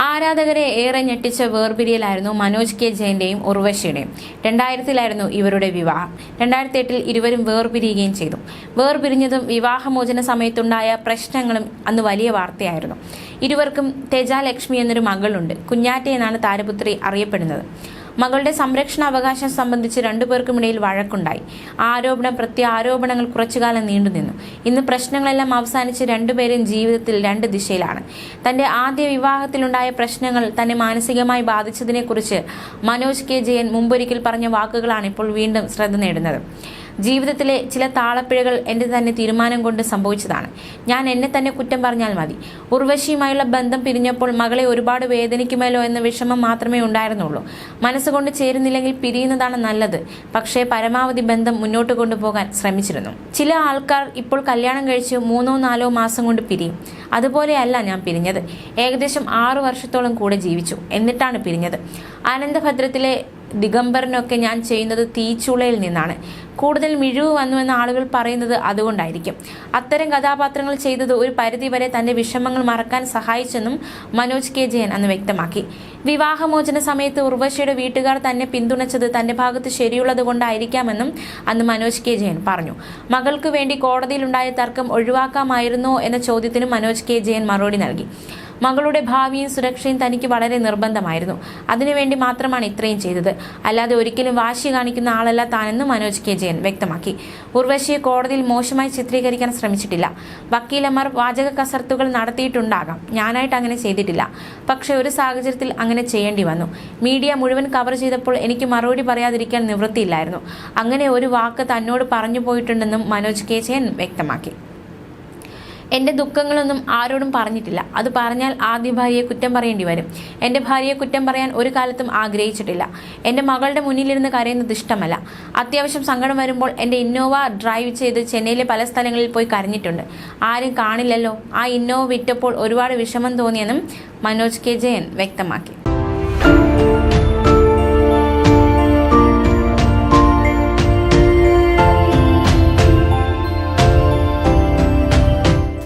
ആരാധകരെ ഏറെ ഞെട്ടിച്ച വേർപിരിയലായിരുന്നു മനോജ് കെ ജയന്റെയും ഉർവശിയുടെയും. രണ്ടായിരത്തിലായിരുന്നു ഇവരുടെ വിവാഹം. രണ്ടായിരത്തി എട്ടിൽ ഇരുവരും വേർപിരിയുകയും ചെയ്തു. വേർപിരിഞ്ഞതും വിവാഹമോചന സമയത്തുണ്ടായ പ്രശ്നങ്ങളും അന്ന് വലിയ വാർത്തയായിരുന്നു. ഇരുവർക്കും തേജാലക്ഷ്മി എന്നൊരു മകളുണ്ട്. കുഞ്ഞാറ്റ എന്നാണ് താരപുത്രി അറിയപ്പെടുന്നത്. മകളുടെ സംരക്ഷണ അവകാശം സംബന്ധിച്ച് രണ്ടുപേർക്കുമിടയിൽ വഴക്കുണ്ടായി. ആരോപണ പ്രത്യാരോപണങ്ങൾ കുറച്ചുകാലം നീണ്ടുനിന്നു. ഇന്ന് പ്രശ്നങ്ങളെല്ലാം അവസാനിച്ച് രണ്ടുപേരും ജീവിതത്തിൽ രണ്ട് ദിശയിലാണ്. തന്റെ ആദ്യ വിവാഹത്തിലുണ്ടായ പ്രശ്നങ്ങൾ തന്നെ മാനസികമായി ബാധിച്ചതിനെക്കുറിച്ച് മനോജ് കെ ജയൻ മുമ്പൊരിക്കൽ പറഞ്ഞ വാക്കുകളാണ് ഇപ്പോൾ വീണ്ടും ശ്രദ്ധ നേടുന്നത്. ജീവിതത്തിലെ ചില താളപ്പിഴകൾ എന്റെ തന്നെ തീരുമാനം കൊണ്ട് സംഭവിച്ചതാണ്. ഞാൻ എന്നെ തന്നെ കുറ്റം പറഞ്ഞാൽ മതി. ഉർവശിയുമായുള്ള ബന്ധം പിരിഞ്ഞപ്പോൾ മകളെ ഒരുപാട് വേദനിക്കുമല്ലോ എന്ന വിഷമം മാത്രമേ ഉണ്ടായിരുന്നുള്ളൂ. മനസ്സുകൊണ്ട് ചേരുന്നില്ലെങ്കിൽ പിരിയുന്നതാണ് നല്ലത്. പക്ഷേ പരമാവധി ബന്ധം മുന്നോട്ട് കൊണ്ടുപോകാൻ ശ്രമിച്ചിരുന്നു. ചില ആൾക്കാർ ഇപ്പോൾ കല്യാണം കഴിച്ച് മൂന്നോ നാലോ മാസം കൊണ്ട് പിരിയും. അതുപോലെയല്ല ഞാൻ പിരിഞ്ഞത്. ഏകദേശം ആറു വർഷത്തോളം കൂടെ ജീവിച്ചു. എന്നിട്ടാണ് പിരിഞ്ഞത്. ആനന്ദഭദ്രത്തിലെ ദിഗംബരനൊക്കെ ഞാൻ ചെയ്യുന്നത് തീച്ചുളയിൽ നിന്നാണ്. കൂടുതൽ മിഴിവ് വന്നുവെന്ന് ആളുകൾ പറയുന്നത് അതുകൊണ്ടായിരിക്കും. അത്തരം കഥാപാത്രങ്ങൾ ചെയ്തത് ഒരു പരിധിവരെ തന്റെ വിഷമങ്ങൾ മറക്കാൻ സഹായിച്ചെന്നും മനോജ് കെ. ജയൻ അന്ന് വ്യക്തമാക്കി. വിവാഹമോചന സമയത്ത് ഉർവശിയുടെ വീട്ടുകാർ തന്നെ പിന്തുണച്ചത് തന്റെ ഭാഗത്ത് ശരിയുള്ളത് കൊണ്ടായിരിക്കാമെന്നും അന്ന് മനോജ് കെ. ജയൻ പറഞ്ഞു. മകൾക്ക് വേണ്ടി കോടതിയിലുണ്ടായ തർക്കം ഒഴിവാക്കാമായിരുന്നോ എന്ന ചോദ്യത്തിന് മനോജ് കെ. ജയൻ മറുപടി നൽകി. മകളുടെ ഭാവിയും സുരക്ഷയും തനിക്ക് വളരെ നിർബന്ധമായിരുന്നു. അതിനുവേണ്ടി മാത്രമാണ് ഇത്രയും ചെയ്തത്. അല്ലാതെ ഒരിക്കലും വാശി കാണിക്കുന്ന ആളല്ല താനെന്ന് മനോജ് കെ. ജയൻ വ്യക്തമാക്കി. ഉർവശിയെ കോടതിയിൽ മോശമായി ചിത്രീകരിക്കാൻ ശ്രമിച്ചിട്ടില്ല. വക്കീലന്മാർ വാചക കസർത്തുകൾ നടത്തിയിട്ടുണ്ടാകാം. ഞാനായിട്ട് അങ്ങനെ ചെയ്തിട്ടില്ല. പക്ഷേ ഒരു സാഹചര്യത്തിൽ അങ്ങനെ ചെയ്യേണ്ടി വന്നു. മീഡിയ മുഴുവൻ കവർ ചെയ്തപ്പോൾ എനിക്ക് മറുപടി പറയാതിരിക്കാൻ നിവൃത്തിയില്ലായിരുന്നു. അങ്ങനെ ഒരു വാക്ക് തന്നോട് പറഞ്ഞു പോയിട്ടുണ്ടെന്നും മനോജ് കെ. ജയൻ വ്യക്തമാക്കി. എന്റെ ദുഃഖങ്ങളൊന്നും ആരോടും പറഞ്ഞിട്ടില്ല. അത് പറഞ്ഞാൽ ആദ്യ ഭാര്യയെ കുറ്റം പറയേണ്ടി വരും. എന്റെ ഭാര്യയെ കുറ്റം പറയാൻ ഒരു കാലത്തും ആഗ്രഹിച്ചിട്ടില്ല. എന്റെ മകളുടെ മുന്നിലിരുന്ന് കരയുന്നത് ഇഷ്ടമല്ല. അത്യാവശ്യം സങ്കടം വരുമ്പോൾ എന്റെ ഇന്നോവ ഡ്രൈവ് ചെയ്ത് ചെന്നൈയിലെ പല സ്ഥലങ്ങളിൽ പോയി കരഞ്ഞിട്ടുണ്ട്. ആരും കാണില്ലല്ലോ. ആ ഇന്നോവ വിറ്റപ്പോൾ ഒരുപാട് വിഷമം തോന്നിയെന്നും മനോജ് കെ ജയൻ വ്യക്തമാക്കി.